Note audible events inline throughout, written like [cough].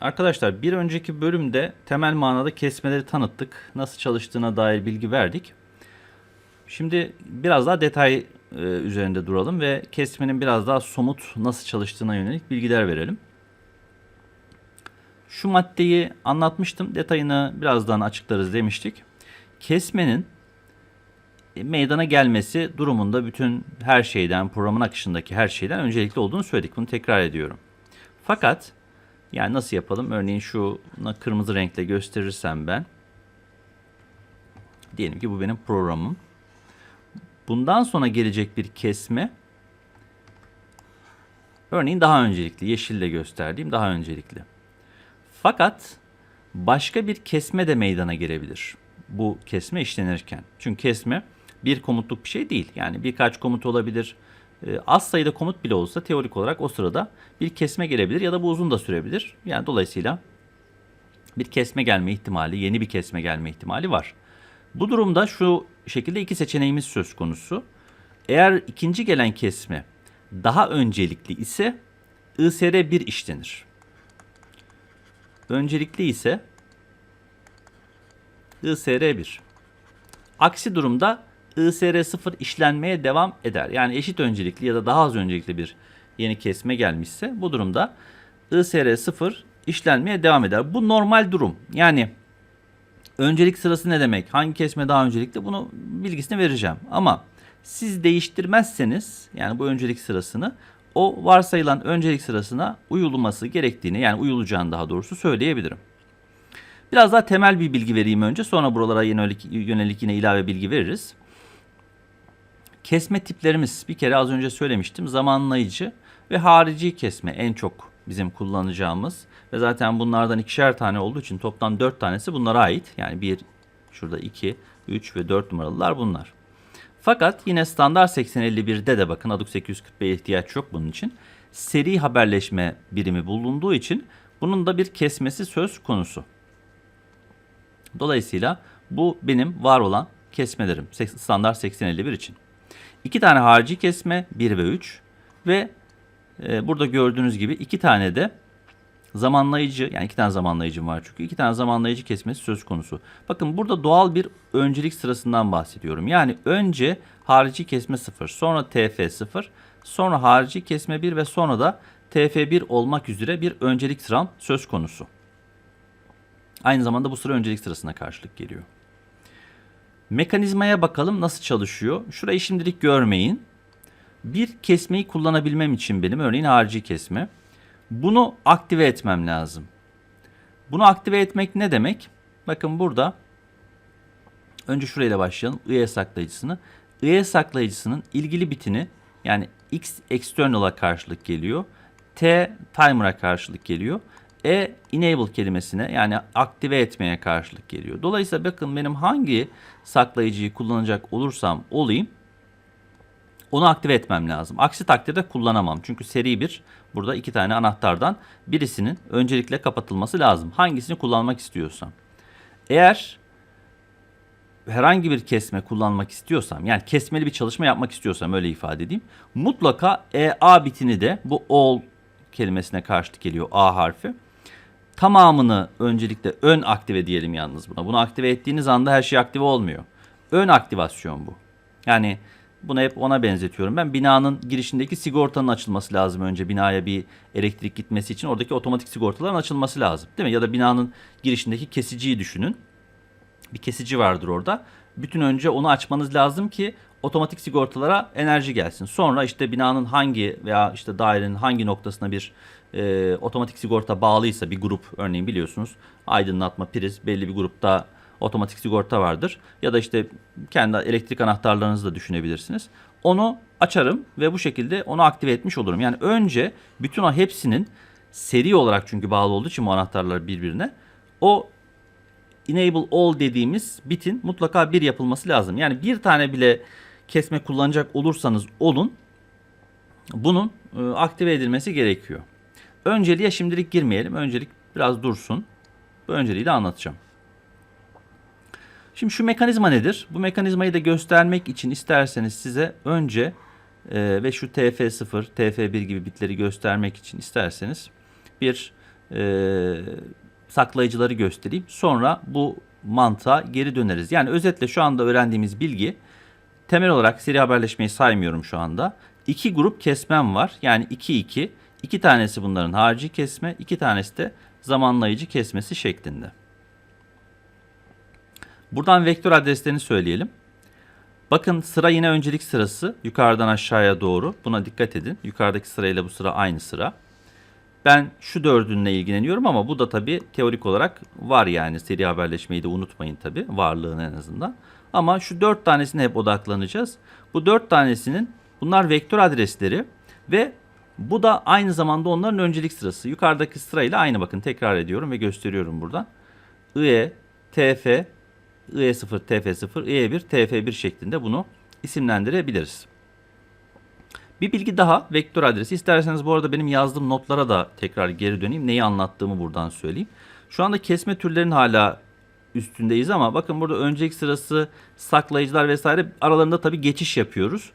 Arkadaşlar bir önceki bölümde temel manada kesmeleri tanıttık. Nasıl çalıştığına dair bilgi verdik. Şimdi biraz daha detay e, üzerinde duralım ve kesmenin biraz daha somut nasıl çalıştığına yönelik bilgiler verelim. Şu maddeyi anlatmıştım. Detayını birazdan açıklarız demiştik. Kesmenin e, meydana gelmesi durumunda bütün her şeyden, programın akışındaki her şeyden öncelikli olduğunu söyledik. Bunu tekrar ediyorum. Fakat yani nasıl yapalım? Örneğin şuna kırmızı renkle gösterirsem ben. Diyelim ki bu benim programım. Bundan sonra gelecek bir kesme örneğin daha öncelikli. Yeşille gösterdiğim daha öncelikli. Fakat başka bir kesme de meydana gelebilir. Bu kesme işlenirken. Çünkü kesme bir komutluk bir şey değil. Yani birkaç komut olabilir. Ee, az sayıda komut bile olsa teorik olarak o sırada bir kesme gelebilir ya da bu uzun da sürebilir. Yani dolayısıyla bir kesme gelme ihtimali, yeni bir kesme gelme ihtimali var. Bu durumda şu şekilde iki seçeneğimiz söz konusu. Eğer ikinci gelen kesme daha öncelikli ise ISR 1 işlenir. Öncelikli ise ISR 1. Aksi durumda ISR 0 işlenmeye devam eder. Yani eşit öncelikli ya da daha az öncelikli bir yeni kesme gelmişse bu durumda ISR 0 işlenmeye devam eder. Bu normal durum. Yani öncelik sırası ne demek? Hangi kesme daha öncelikli? Bunu bilgisini vereceğim. Ama siz değiştirmezseniz yani bu öncelik sırasını o varsayılan öncelik sırasına uyulması gerektiğini yani uyulacağını daha doğrusu söyleyebilirim. Biraz daha temel bir bilgi vereyim önce sonra buralara yönelik, yönelik yine ilave bilgi veririz. Kesme tiplerimiz bir kere az önce söylemiştim zamanlayıcı ve harici kesme en çok bizim kullanacağımız ve zaten bunlardan ikişer tane olduğu için toplam dört tanesi bunlara ait. Yani bir şurada iki, üç ve dört numaralılar bunlar. Fakat yine standart 8051'de de bakın ADUK 840B'ye ihtiyaç yok bunun için. Seri haberleşme birimi bulunduğu için bunun da bir kesmesi söz konusu. Dolayısıyla bu benim var olan kesmelerim standart 8051 için. İki tane harici kesme 1 ve 3 ve e, burada gördüğünüz gibi iki tane de zamanlayıcı yani iki tane zamanlayıcım var çünkü iki tane zamanlayıcı kesmesi söz konusu. Bakın burada doğal bir öncelik sırasından bahsediyorum. Yani önce harici kesme 0 sonra TF 0 sonra harici kesme 1 ve sonra da TF1 olmak üzere bir öncelik sıram söz konusu. Aynı zamanda bu sıra öncelik sırasına karşılık geliyor. Mekanizmaya bakalım nasıl çalışıyor. Şurayı şimdilik görmeyin. Bir kesmeyi kullanabilmem için benim örneğin harici kesme. Bunu aktive etmem lazım. Bunu aktive etmek ne demek? Bakın burada önce şurayla başlayalım. IE saklayıcısını. IE saklayıcısının ilgili bitini yani X external'a karşılık geliyor. T timer'a karşılık geliyor. E enable kelimesine yani aktive etmeye karşılık geliyor. Dolayısıyla bakın benim hangi saklayıcıyı kullanacak olursam olayım onu aktive etmem lazım. Aksi takdirde kullanamam. Çünkü seri bir burada iki tane anahtardan birisinin öncelikle kapatılması lazım. Hangisini kullanmak istiyorsam. Eğer herhangi bir kesme kullanmak istiyorsam yani kesmeli bir çalışma yapmak istiyorsam öyle ifade edeyim. Mutlaka EA bitini de bu all kelimesine karşılık geliyor A harfi. Tamamını öncelikle ön aktive diyelim yalnız buna. Bunu aktive ettiğiniz anda her şey aktive olmuyor. Ön aktivasyon bu. Yani bunu hep ona benzetiyorum. Ben binanın girişindeki sigortanın açılması lazım önce binaya bir elektrik gitmesi için. Oradaki otomatik sigortaların açılması lazım. Değil mi? Ya da binanın girişindeki kesiciyi düşünün. Bir kesici vardır orada. Bütün önce onu açmanız lazım ki otomatik sigortalara enerji gelsin. Sonra işte binanın hangi veya işte dairenin hangi noktasına bir e, otomatik sigorta bağlıysa bir grup örneğin biliyorsunuz aydınlatma priz belli bir grupta otomatik sigorta vardır. Ya da işte kendi elektrik anahtarlarınızı da düşünebilirsiniz. Onu açarım ve bu şekilde onu aktive etmiş olurum. Yani önce bütün hepsinin seri olarak çünkü bağlı olduğu için bu anahtarlar birbirine o enable all dediğimiz bitin mutlaka bir yapılması lazım. Yani bir tane bile kesme kullanacak olursanız olun bunun e, aktive edilmesi gerekiyor. Önceliğe şimdilik girmeyelim. Öncelik biraz dursun. Bu önceliği de anlatacağım. Şimdi şu mekanizma nedir? Bu mekanizmayı da göstermek için isterseniz size önce e, ve şu TF0, TF1 gibi bitleri göstermek için isterseniz bir e, saklayıcıları göstereyim. Sonra bu mantığa geri döneriz. Yani özetle şu anda öğrendiğimiz bilgi temel olarak seri haberleşmeyi saymıyorum şu anda. İki grup kesmem var. Yani 2 2. İki tanesi bunların harici kesme, iki tanesi de zamanlayıcı kesmesi şeklinde. Buradan vektör adreslerini söyleyelim. Bakın sıra yine öncelik sırası yukarıdan aşağıya doğru. Buna dikkat edin. Yukarıdaki sırayla bu sıra aynı sıra. Ben şu dördünle ilgileniyorum ama bu da tabii teorik olarak var yani seri haberleşmeyi de unutmayın tabii varlığını en azından. Ama şu dört tanesine hep odaklanacağız. Bu dört tanesinin bunlar vektör adresleri ve bu da aynı zamanda onların öncelik sırası. Yukarıdaki sırayla aynı bakın tekrar ediyorum ve gösteriyorum buradan. IE, TF, IE0, TF0, IE1, TF1 şeklinde bunu isimlendirebiliriz. Bir bilgi daha vektör adresi. İsterseniz bu arada benim yazdığım notlara da tekrar geri döneyim. Neyi anlattığımı buradan söyleyeyim. Şu anda kesme türlerin hala üstündeyiz ama bakın burada öncelik sırası saklayıcılar vesaire aralarında tabii geçiş yapıyoruz.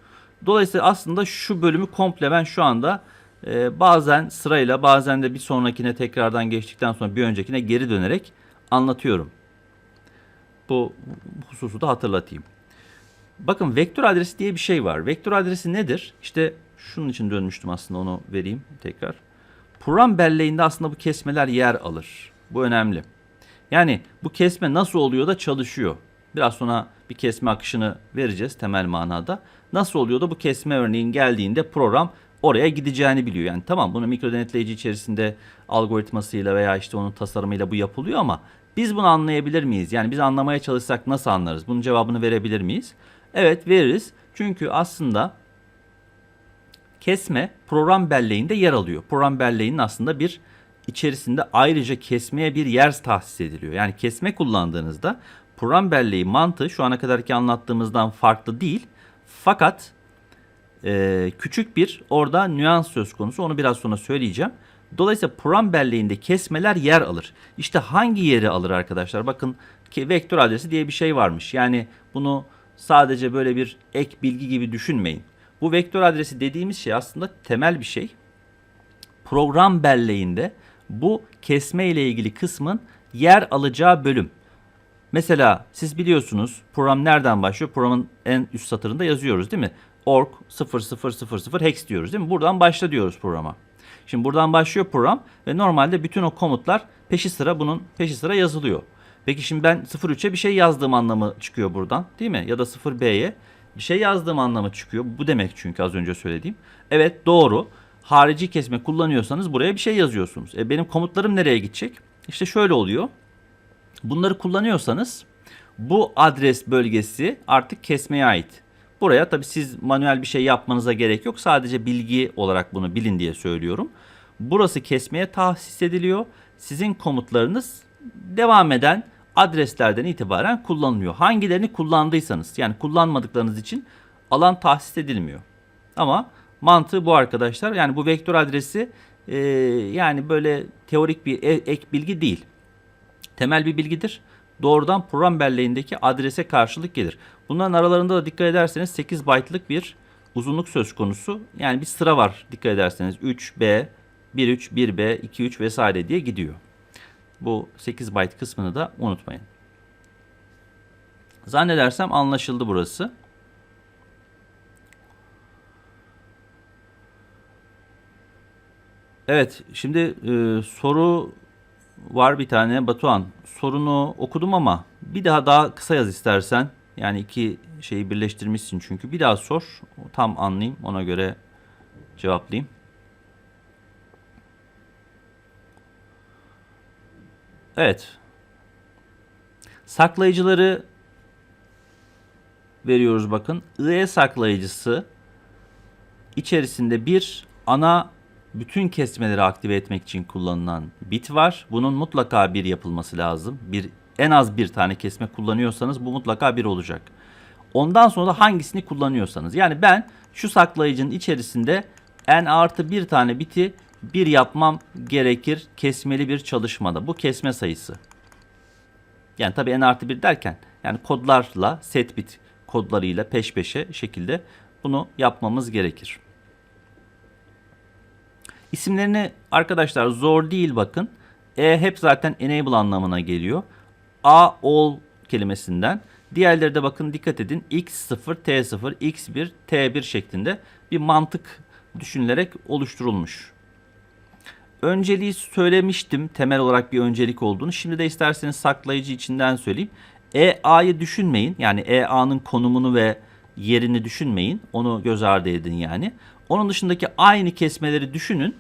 Dolayısıyla aslında şu bölümü komple ben şu anda e, bazen sırayla bazen de bir sonrakine tekrardan geçtikten sonra bir öncekine geri dönerek anlatıyorum. Bu hususu da hatırlatayım. Bakın vektör adresi diye bir şey var. Vektör adresi nedir? İşte şunun için dönmüştüm aslında onu vereyim tekrar. Program belleğinde aslında bu kesmeler yer alır. Bu önemli. Yani bu kesme nasıl oluyor da çalışıyor. Biraz sonra bir kesme akışını vereceğiz temel manada. Nasıl oluyor da bu kesme örneğin geldiğinde program oraya gideceğini biliyor. Yani tamam bunu mikro denetleyici içerisinde algoritmasıyla veya işte onun tasarımıyla bu yapılıyor ama biz bunu anlayabilir miyiz? Yani biz anlamaya çalışsak nasıl anlarız? Bunun cevabını verebilir miyiz? Evet veririz. Çünkü aslında kesme program belleğinde yer alıyor. Program belleğinin aslında bir içerisinde ayrıca kesmeye bir yer tahsis ediliyor. Yani kesme kullandığınızda program belleği mantığı şu ana kadarki anlattığımızdan farklı değil. Fakat e, küçük bir orada nüans söz konusu. Onu biraz sonra söyleyeceğim. Dolayısıyla program belleğinde kesmeler yer alır. İşte hangi yeri alır arkadaşlar? Bakın vektör adresi diye bir şey varmış. Yani bunu sadece böyle bir ek bilgi gibi düşünmeyin. Bu vektör adresi dediğimiz şey aslında temel bir şey. Program belleğinde bu kesme ile ilgili kısmın yer alacağı bölüm. Mesela siz biliyorsunuz program nereden başlıyor? Programın en üst satırında yazıyoruz değil mi? org 0000 hex diyoruz değil mi? Buradan başla diyoruz programa. Şimdi buradan başlıyor program ve normalde bütün o komutlar peşi sıra bunun peşi sıra yazılıyor. Peki şimdi ben 03'e bir şey yazdığım anlamı çıkıyor buradan değil mi? Ya da 0B'ye bir şey yazdığım anlamı çıkıyor. Bu demek çünkü az önce söylediğim. Evet doğru. Harici kesme kullanıyorsanız buraya bir şey yazıyorsunuz. E benim komutlarım nereye gidecek? İşte şöyle oluyor. Bunları kullanıyorsanız bu adres bölgesi artık kesmeye ait. Buraya tabii siz manuel bir şey yapmanıza gerek yok. Sadece bilgi olarak bunu bilin diye söylüyorum. Burası kesmeye tahsis ediliyor. Sizin komutlarınız devam eden adreslerden itibaren kullanılıyor. Hangilerini kullandıysanız yani kullanmadıklarınız için alan tahsis edilmiyor. Ama mantığı bu arkadaşlar. Yani bu vektör adresi e, yani böyle teorik bir e, ek bilgi değil. Temel bir bilgidir. Doğrudan program belleğindeki adrese karşılık gelir. Bunların aralarında da dikkat ederseniz 8 byte'lık bir uzunluk söz konusu. Yani bir sıra var dikkat ederseniz 3B, 1.3, 1B, 2.3 vesaire diye gidiyor. Bu 8 byte kısmını da unutmayın. Zannedersem anlaşıldı burası. Evet, şimdi e, soru var bir tane Batuhan. Sorunu okudum ama bir daha daha kısa yaz istersen. Yani iki şeyi birleştirmişsin çünkü. Bir daha sor. Tam anlayayım. Ona göre cevaplayayım. Evet. Saklayıcıları veriyoruz bakın. IE saklayıcısı içerisinde bir ana bütün kesmeleri aktive etmek için kullanılan bit var. Bunun mutlaka bir yapılması lazım. Bir en az bir tane kesme kullanıyorsanız bu mutlaka bir olacak. Ondan sonra da hangisini kullanıyorsanız. Yani ben şu saklayıcının içerisinde n artı bir tane biti bir yapmam gerekir kesmeli bir çalışmada. Bu kesme sayısı. Yani tabii n artı bir derken yani kodlarla set bit kodlarıyla peş peşe şekilde bunu yapmamız gerekir. İsimlerini arkadaşlar zor değil bakın. E hep zaten enable anlamına geliyor. A all kelimesinden. Diğerleri de bakın dikkat edin. X0, T0, X1, T1 şeklinde bir mantık düşünülerek oluşturulmuş. Önceliği söylemiştim temel olarak bir öncelik olduğunu. Şimdi de isterseniz saklayıcı içinden söyleyeyim. EA'yı düşünmeyin. Yani EA'nın konumunu ve yerini düşünmeyin. Onu göz ardı edin yani. Onun dışındaki aynı kesmeleri düşünün.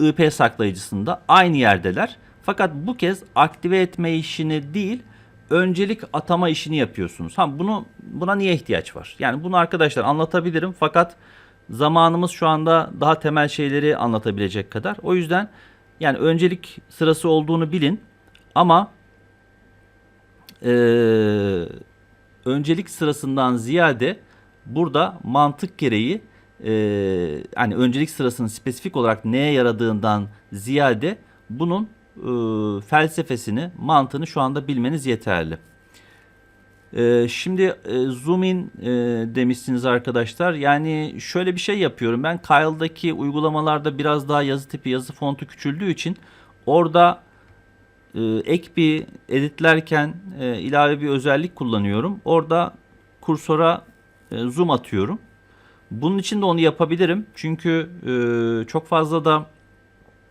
IP saklayıcısında aynı yerdeler. Fakat bu kez aktive etme işini değil, öncelik atama işini yapıyorsunuz. Ha bunu buna niye ihtiyaç var? Yani bunu arkadaşlar anlatabilirim fakat zamanımız şu anda daha temel şeyleri anlatabilecek kadar. O yüzden yani öncelik sırası olduğunu bilin ama eee, öncelik sırasından ziyade burada mantık gereği eee hani öncelik sırasının spesifik olarak neye yaradığından ziyade bunun eee, felsefesini, mantığını şu anda bilmeniz yeterli. Ee, şimdi e, zoom in e, demişsiniz arkadaşlar. Yani şöyle bir şey yapıyorum. Ben Kyle'daki uygulamalarda biraz daha yazı tipi, yazı fontu küçüldüğü için orada e, ek bir editlerken e, ilave bir özellik kullanıyorum. Orada kursora zoom atıyorum. Bunun için de onu yapabilirim. Çünkü çok fazla da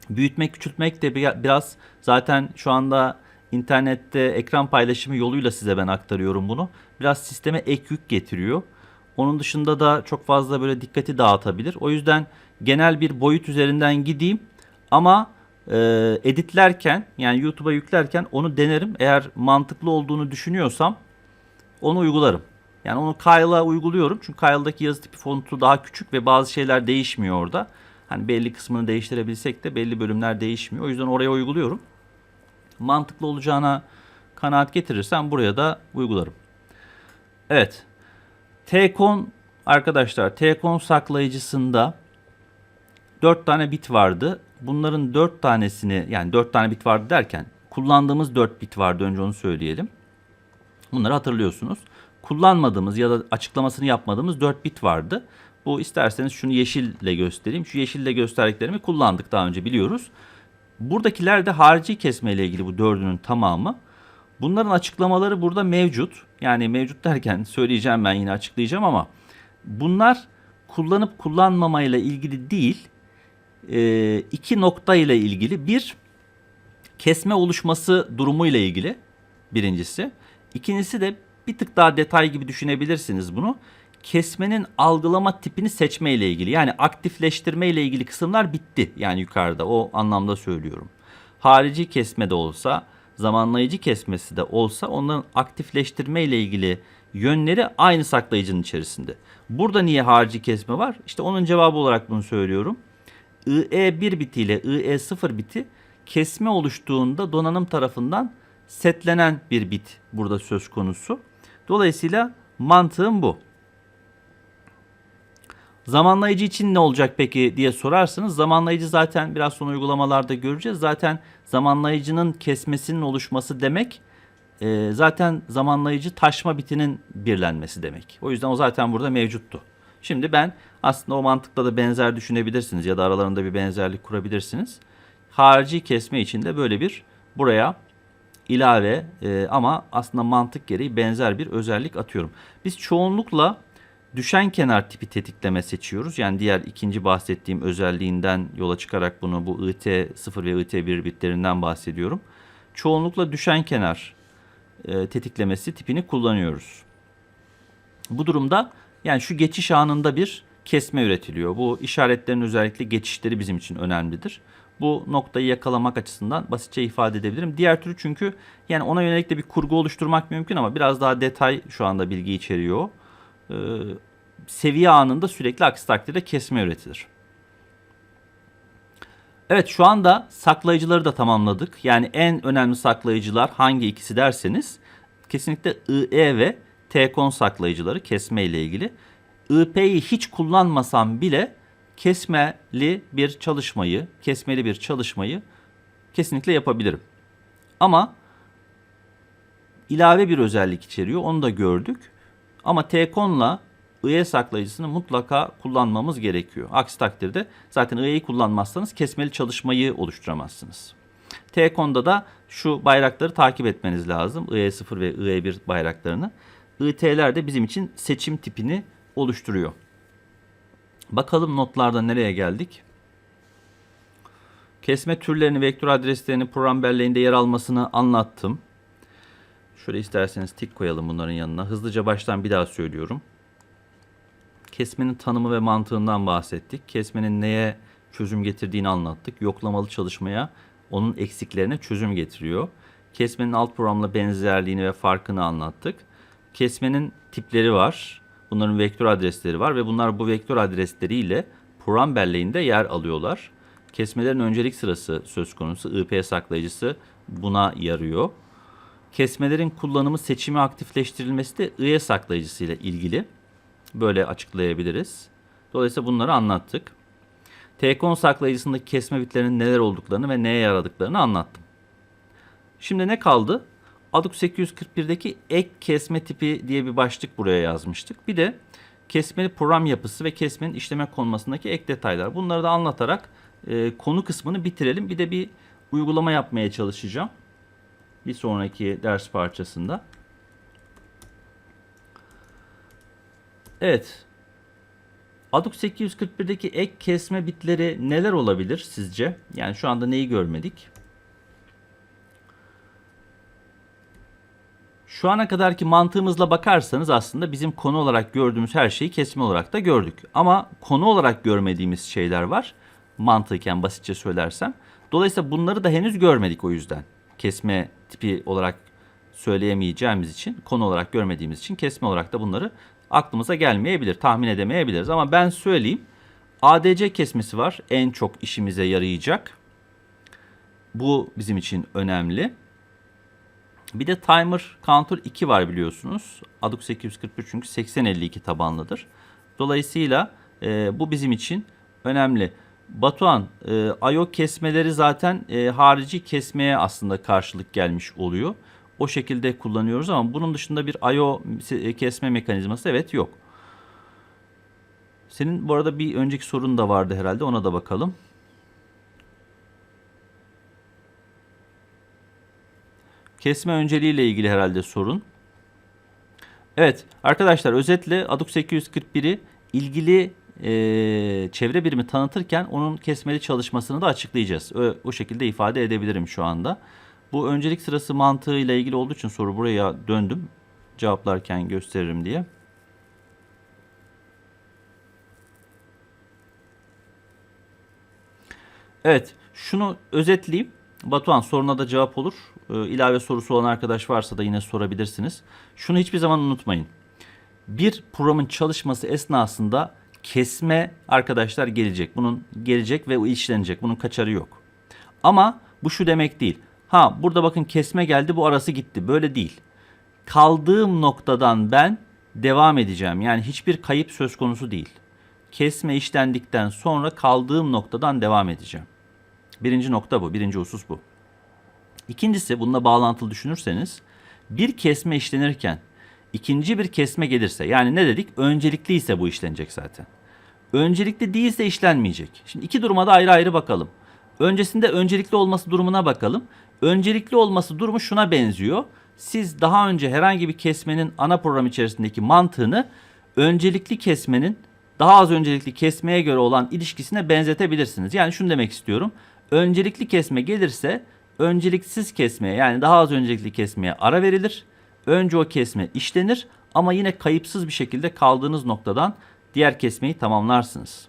büyütmek, küçültmek de bir- biraz zaten şu anda internette ekran paylaşımı yoluyla size ben aktarıyorum bunu. Biraz sisteme ek yük getiriyor. Onun dışında da çok fazla böyle dikkati dağıtabilir. O yüzden genel bir boyut üzerinden gideyim ama e, editlerken yani YouTube'a yüklerken onu denerim. Eğer mantıklı olduğunu düşünüyorsam onu uygularım. Yani onu Kyle'a uyguluyorum. Çünkü Kyle'daki yazı tipi fontu daha küçük ve bazı şeyler değişmiyor orada. Hani belli kısmını değiştirebilsek de belli bölümler değişmiyor. O yüzden oraya uyguluyorum. Mantıklı olacağına kanaat getirirsem buraya da uygularım. Evet. T-Con arkadaşlar T-Con saklayıcısında 4 tane bit vardı. Bunların 4 tanesini yani 4 tane bit vardı derken kullandığımız 4 bit vardı önce onu söyleyelim. Bunları hatırlıyorsunuz. Kullanmadığımız ya da açıklamasını yapmadığımız 4 bit vardı. Bu isterseniz şunu yeşille göstereyim. Şu yeşille gösterdiklerimi kullandık daha önce biliyoruz. Buradakiler de harici kesme ile ilgili bu dördünün tamamı. Bunların açıklamaları burada mevcut. Yani mevcut derken [laughs] söyleyeceğim ben yine açıklayacağım ama bunlar kullanıp kullanmamayla ilgili değil. e, iki nokta ile ilgili. Bir, kesme oluşması durumu ile ilgili birincisi. İkincisi de bir tık daha detay gibi düşünebilirsiniz bunu. Kesmenin algılama tipini seçme ile ilgili. Yani aktifleştirme ile ilgili kısımlar bitti. Yani yukarıda o anlamda söylüyorum. Harici kesme de olsa, zamanlayıcı kesmesi de olsa onların aktifleştirme ile ilgili yönleri aynı saklayıcının içerisinde. Burada niye harici kesme var? İşte onun cevabı olarak bunu söylüyorum. IE1 biti ile IE0 biti kesme oluştuğunda donanım tarafından setlenen bir bit burada söz konusu. Dolayısıyla mantığım bu. Zamanlayıcı için ne olacak peki diye sorarsanız zamanlayıcı zaten biraz sonra uygulamalarda göreceğiz. Zaten zamanlayıcının kesmesinin oluşması demek e, zaten zamanlayıcı taşma bitinin birlenmesi demek. O yüzden o zaten burada mevcuttu. Şimdi ben aslında o mantıkla da benzer düşünebilirsiniz ya da aralarında bir benzerlik kurabilirsiniz. Harici kesme için de böyle bir buraya ilave e, ama aslında mantık gereği benzer bir özellik atıyorum. Biz çoğunlukla düşen kenar tipi tetikleme seçiyoruz. Yani diğer ikinci bahsettiğim özelliğinden yola çıkarak bunu bu IT0 ve IT1 bitlerinden bahsediyorum. Çoğunlukla düşen kenar e, tetiklemesi tipini kullanıyoruz. Bu durumda yani şu geçiş anında bir kesme üretiliyor. Bu işaretlerin özellikle geçişleri bizim için önemlidir. Bu noktayı yakalamak açısından basitçe ifade edebilirim. Diğer türlü çünkü yani ona yönelik de bir kurgu oluşturmak mümkün ama biraz daha detay şu anda bilgi içeriyor. Ee, seviye anında sürekli aksi takdirde kesme üretilir. Evet şu anda saklayıcıları da tamamladık. Yani en önemli saklayıcılar hangi ikisi derseniz kesinlikle IE ve T-Con saklayıcıları kesme ile ilgili. IP'yi hiç kullanmasam bile kesmeli bir çalışmayı, kesmeli bir çalışmayı kesinlikle yapabilirim. Ama ilave bir özellik içeriyor. Onu da gördük. Ama T-Con'la IE saklayıcısını mutlaka kullanmamız gerekiyor. Aksi takdirde zaten IE'yi kullanmazsanız kesmeli çalışmayı oluşturamazsınız. T-Con'da da şu bayrakları takip etmeniz lazım. IE0 ve IE1 bayraklarını. IT'ler de bizim için seçim tipini oluşturuyor. Bakalım notlarda nereye geldik? Kesme türlerini, vektör adreslerini program belleğinde yer almasını anlattım. Şöyle isterseniz tik koyalım bunların yanına. Hızlıca baştan bir daha söylüyorum. Kesmenin tanımı ve mantığından bahsettik. Kesmenin neye çözüm getirdiğini anlattık. Yoklamalı çalışmaya onun eksiklerine çözüm getiriyor. Kesmenin alt programla benzerliğini ve farkını anlattık. Kesmenin tipleri var. Bunların vektör adresleri var ve bunlar bu vektör adresleriyle program belleğinde yer alıyorlar. Kesmelerin öncelik sırası söz konusu. IP saklayıcısı buna yarıyor. Kesmelerin kullanımı seçimi aktifleştirilmesi de IE saklayıcısı ile ilgili. Böyle açıklayabiliriz. Dolayısıyla bunları anlattık. T-Con saklayıcısındaki kesme bitlerinin neler olduklarını ve neye yaradıklarını anlattım. Şimdi ne kaldı? ADUX 841'deki ek kesme tipi diye bir başlık buraya yazmıştık. Bir de kesmeli program yapısı ve kesmenin işleme konmasındaki ek detaylar. Bunları da anlatarak e, konu kısmını bitirelim. Bir de bir uygulama yapmaya çalışacağım. Bir sonraki ders parçasında. Evet. ADUX 841'deki ek kesme bitleri neler olabilir sizce? Yani şu anda neyi görmedik? Şu ana kadarki mantığımızla bakarsanız aslında bizim konu olarak gördüğümüz her şeyi kesme olarak da gördük. Ama konu olarak görmediğimiz şeyler var. Mantıken basitçe söylersem. Dolayısıyla bunları da henüz görmedik o yüzden. Kesme tipi olarak söyleyemeyeceğimiz için, konu olarak görmediğimiz için kesme olarak da bunları aklımıza gelmeyebilir, tahmin edemeyebiliriz. Ama ben söyleyeyim. ADC kesmesi var. En çok işimize yarayacak. Bu bizim için önemli. Bir de timer counter 2 var biliyorsunuz. ADUX 841 çünkü 8052 tabanlıdır. Dolayısıyla e, bu bizim için önemli. Batuhan, e, IO kesmeleri zaten e, harici kesmeye aslında karşılık gelmiş oluyor. O şekilde kullanıyoruz ama bunun dışında bir IO kesme mekanizması evet yok. Senin bu arada bir önceki sorun da vardı herhalde ona da bakalım. Kesme önceliğiyle ilgili herhalde sorun. Evet arkadaşlar özetle ADUX 841'i ilgili e, çevre birimi tanıtırken onun kesmeli çalışmasını da açıklayacağız. O, o şekilde ifade edebilirim şu anda. Bu öncelik sırası mantığıyla ilgili olduğu için soru buraya döndüm. Cevaplarken gösteririm diye. Evet, şunu özetleyeyim. Batuhan soruna da cevap olur. Ee, ilave sorusu olan arkadaş varsa da yine sorabilirsiniz. Şunu hiçbir zaman unutmayın. Bir programın çalışması esnasında kesme arkadaşlar gelecek. Bunun gelecek ve işlenecek. Bunun kaçarı yok. Ama bu şu demek değil. Ha burada bakın kesme geldi bu arası gitti. Böyle değil. Kaldığım noktadan ben devam edeceğim. Yani hiçbir kayıp söz konusu değil. Kesme işlendikten sonra kaldığım noktadan devam edeceğim. Birinci nokta bu. Birinci husus bu. İkincisi bununla bağlantılı düşünürseniz bir kesme işlenirken ikinci bir kesme gelirse yani ne dedik? Öncelikli ise bu işlenecek zaten. Öncelikli değilse işlenmeyecek. Şimdi iki duruma da ayrı ayrı bakalım. Öncesinde öncelikli olması durumuna bakalım. Öncelikli olması durumu şuna benziyor. Siz daha önce herhangi bir kesmenin ana program içerisindeki mantığını öncelikli kesmenin daha az öncelikli kesmeye göre olan ilişkisine benzetebilirsiniz. Yani şunu demek istiyorum. Öncelikli kesme gelirse önceliksiz kesmeye yani daha az öncelikli kesmeye ara verilir. Önce o kesme işlenir ama yine kayıpsız bir şekilde kaldığınız noktadan diğer kesmeyi tamamlarsınız.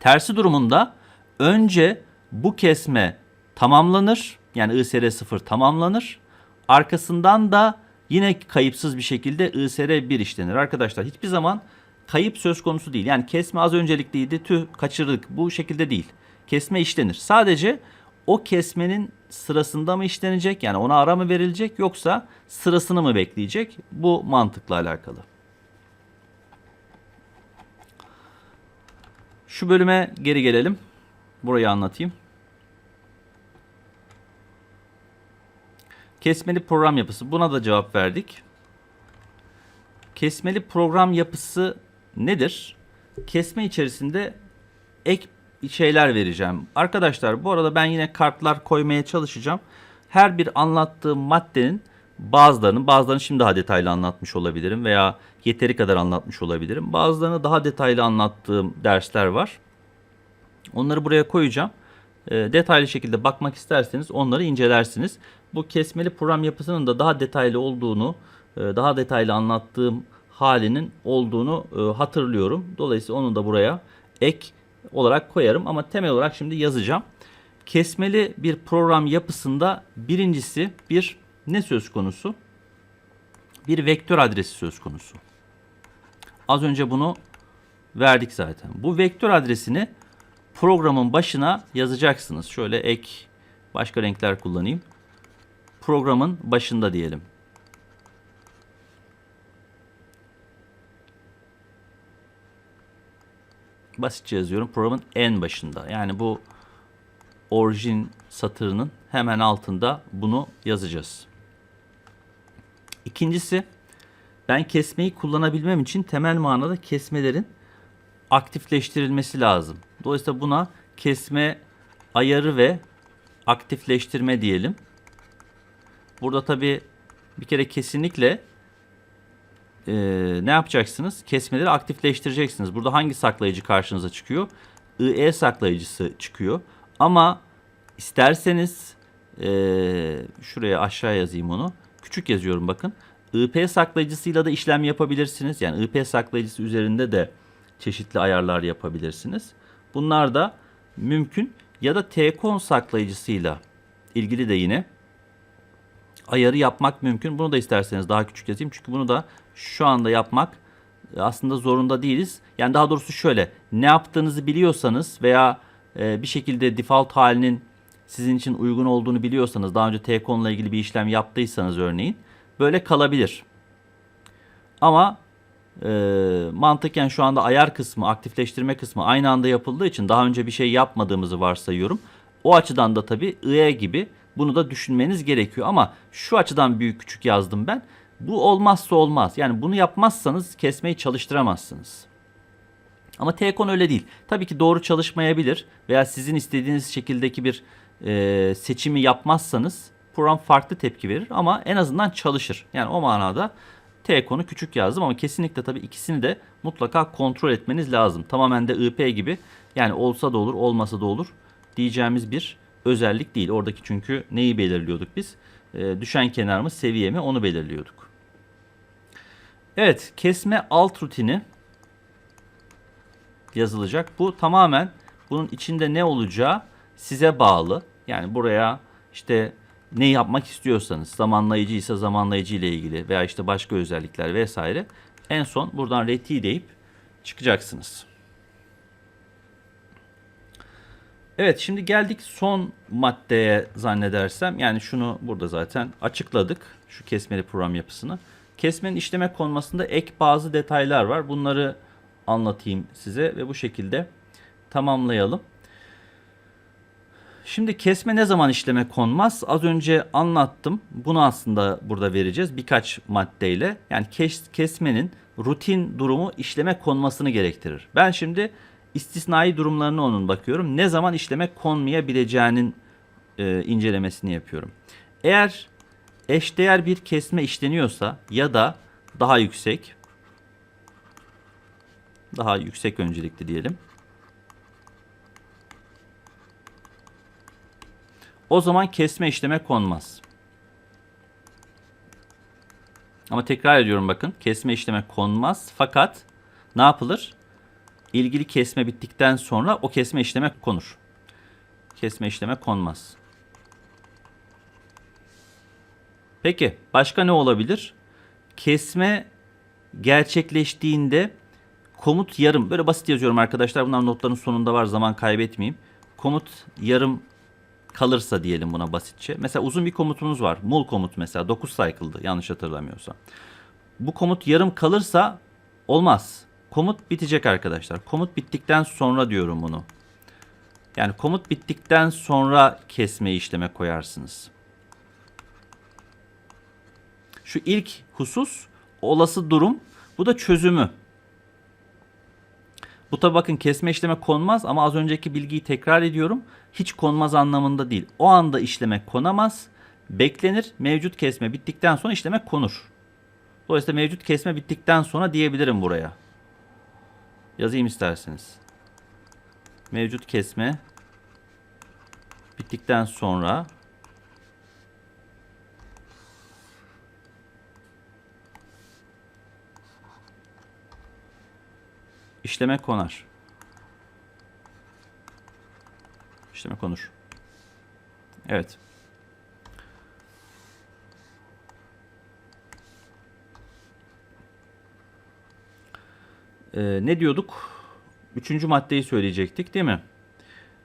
Tersi durumunda önce bu kesme tamamlanır. Yani ISR 0 tamamlanır. Arkasından da yine kayıpsız bir şekilde ISR 1 işlenir. Arkadaşlar hiçbir zaman kayıp söz konusu değil. Yani kesme az öncelikliydi tüh kaçırdık bu şekilde değil. Kesme işlenir. Sadece o kesmenin sırasında mı işlenecek yani ona ara mı verilecek yoksa sırasını mı bekleyecek bu mantıkla alakalı. Şu bölüme geri gelelim. Burayı anlatayım. Kesmeli program yapısı. Buna da cevap verdik. Kesmeli program yapısı nedir? Kesme içerisinde ek şeyler vereceğim. Arkadaşlar bu arada ben yine kartlar koymaya çalışacağım. Her bir anlattığım maddenin bazılarını, bazılarını şimdi daha detaylı anlatmış olabilirim veya yeteri kadar anlatmış olabilirim. Bazılarını daha detaylı anlattığım dersler var. Onları buraya koyacağım. E, detaylı şekilde bakmak isterseniz onları incelersiniz. Bu kesmeli program yapısının da daha detaylı olduğunu, e, daha detaylı anlattığım halinin olduğunu e, hatırlıyorum. Dolayısıyla onu da buraya ek olarak koyarım ama temel olarak şimdi yazacağım. Kesmeli bir program yapısında birincisi bir ne söz konusu? Bir vektör adresi söz konusu. Az önce bunu verdik zaten. Bu vektör adresini programın başına yazacaksınız. Şöyle ek başka renkler kullanayım. Programın başında diyelim. Basitçe yazıyorum. Programın en başında. Yani bu orijin satırının hemen altında bunu yazacağız. İkincisi ben kesmeyi kullanabilmem için temel manada kesmelerin aktifleştirilmesi lazım. Dolayısıyla buna kesme ayarı ve aktifleştirme diyelim. Burada tabi bir kere kesinlikle e, ne yapacaksınız? Kesmeleri aktifleştireceksiniz. Burada hangi saklayıcı karşınıza çıkıyor? IE saklayıcısı çıkıyor. Ama isterseniz e, şuraya aşağı yazayım onu. Küçük yazıyorum bakın. IP saklayıcısıyla da işlem yapabilirsiniz. Yani IP saklayıcısı üzerinde de çeşitli ayarlar yapabilirsiniz. Bunlar da mümkün ya da TCON saklayıcısıyla ilgili de yine ayarı yapmak mümkün. Bunu da isterseniz daha küçük yazayım. Çünkü bunu da şu anda yapmak aslında zorunda değiliz. Yani daha doğrusu şöyle ne yaptığınızı biliyorsanız veya e, bir şekilde default halinin sizin için uygun olduğunu biliyorsanız daha önce TCON ile ilgili bir işlem yaptıysanız örneğin böyle kalabilir. Ama e, mantıken şu anda ayar kısmı, aktifleştirme kısmı aynı anda yapıldığı için daha önce bir şey yapmadığımızı varsayıyorum. O açıdan da tabii IE gibi bunu da düşünmeniz gerekiyor. Ama şu açıdan büyük küçük yazdım ben. Bu olmazsa olmaz. Yani bunu yapmazsanız kesmeyi çalıştıramazsınız. Ama T-Con öyle değil. Tabii ki doğru çalışmayabilir veya sizin istediğiniz şekildeki bir e, seçimi yapmazsanız program farklı tepki verir ama en azından çalışır. Yani o manada T-Con'u küçük yazdım ama kesinlikle tabii ikisini de mutlaka kontrol etmeniz lazım. Tamamen de IP gibi yani olsa da olur olmasa da olur diyeceğimiz bir özellik değil. Oradaki çünkü neyi belirliyorduk biz? E, düşen kenar mı seviye mi onu belirliyorduk. Evet kesme alt rutini yazılacak. Bu tamamen bunun içinde ne olacağı size bağlı. Yani buraya işte ne yapmak istiyorsanız zamanlayıcı ise zamanlayıcı ile ilgili veya işte başka özellikler vesaire en son buradan reti deyip çıkacaksınız. Evet şimdi geldik son maddeye zannedersem. Yani şunu burada zaten açıkladık. Şu kesmeli program yapısını. Kesmenin işleme konmasında ek bazı detaylar var. Bunları anlatayım size ve bu şekilde tamamlayalım. Şimdi kesme ne zaman işleme konmaz? Az önce anlattım. Bunu aslında burada vereceğiz birkaç maddeyle. Yani kes, kesmenin rutin durumu işleme konmasını gerektirir. Ben şimdi istisnai durumlarına onun bakıyorum. Ne zaman işleme konmayabileceğinin e, incelemesini yapıyorum. Eğer eşdeğer bir kesme işleniyorsa ya da daha yüksek daha yüksek öncelikli diyelim. O zaman kesme işleme konmaz. Ama tekrar ediyorum bakın kesme işleme konmaz fakat ne yapılır? İlgili kesme bittikten sonra o kesme işleme konur. Kesme işleme konmaz. Peki başka ne olabilir? Kesme gerçekleştiğinde komut yarım böyle basit yazıyorum arkadaşlar. Bunlar notların sonunda var zaman kaybetmeyeyim. Komut yarım kalırsa diyelim buna basitçe. Mesela uzun bir komutumuz var. Mul komut mesela 9 cycle'dı yanlış hatırlamıyorsam. Bu komut yarım kalırsa olmaz. Komut bitecek arkadaşlar. Komut bittikten sonra diyorum bunu. Yani komut bittikten sonra kesme işleme koyarsınız. Şu ilk husus olası durum. Bu da çözümü. Bu tabi bakın kesme işleme konmaz ama az önceki bilgiyi tekrar ediyorum. Hiç konmaz anlamında değil. O anda işleme konamaz. Beklenir. Mevcut kesme bittikten sonra işleme konur. Dolayısıyla mevcut kesme bittikten sonra diyebilirim buraya. Yazayım isterseniz. Mevcut kesme bittikten sonra işleme konar. İşleme konur. Evet. Ee, ne diyorduk? Üçüncü maddeyi söyleyecektik değil mi?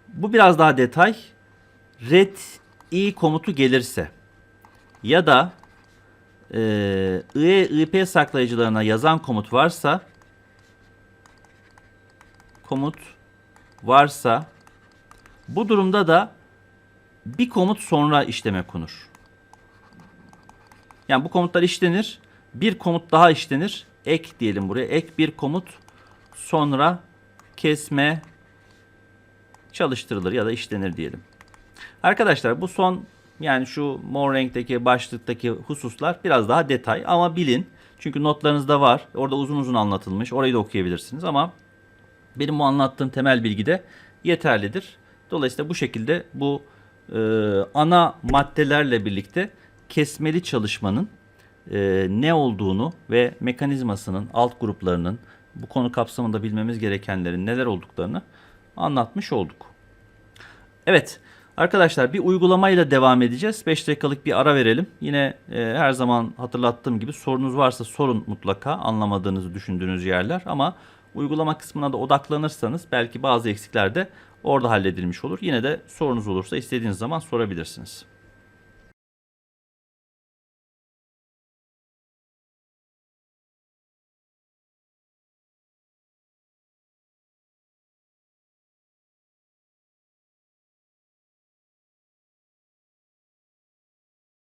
Bu biraz daha detay. Red i komutu gelirse ya da e, IP saklayıcılarına yazan komut varsa komut varsa bu durumda da bir komut sonra işleme konur. Yani bu komutlar işlenir. Bir komut daha işlenir. Ek diyelim buraya. Ek bir komut sonra kesme çalıştırılır ya da işlenir diyelim. Arkadaşlar bu son yani şu mor renkteki başlıktaki hususlar biraz daha detay ama bilin. Çünkü notlarınızda var. Orada uzun uzun anlatılmış. Orayı da okuyabilirsiniz ama benim bu anlattığım temel bilgi de yeterlidir. Dolayısıyla bu şekilde bu e, ana maddelerle birlikte kesmeli çalışmanın e, ne olduğunu ve mekanizmasının, alt gruplarının, bu konu kapsamında bilmemiz gerekenlerin neler olduklarını anlatmış olduk. Evet arkadaşlar bir uygulamayla devam edeceğiz. 5 dakikalık bir ara verelim. Yine e, her zaman hatırlattığım gibi sorunuz varsa sorun mutlaka anlamadığınızı düşündüğünüz yerler ama uygulama kısmına da odaklanırsanız belki bazı eksikler de orada halledilmiş olur. Yine de sorunuz olursa istediğiniz zaman sorabilirsiniz.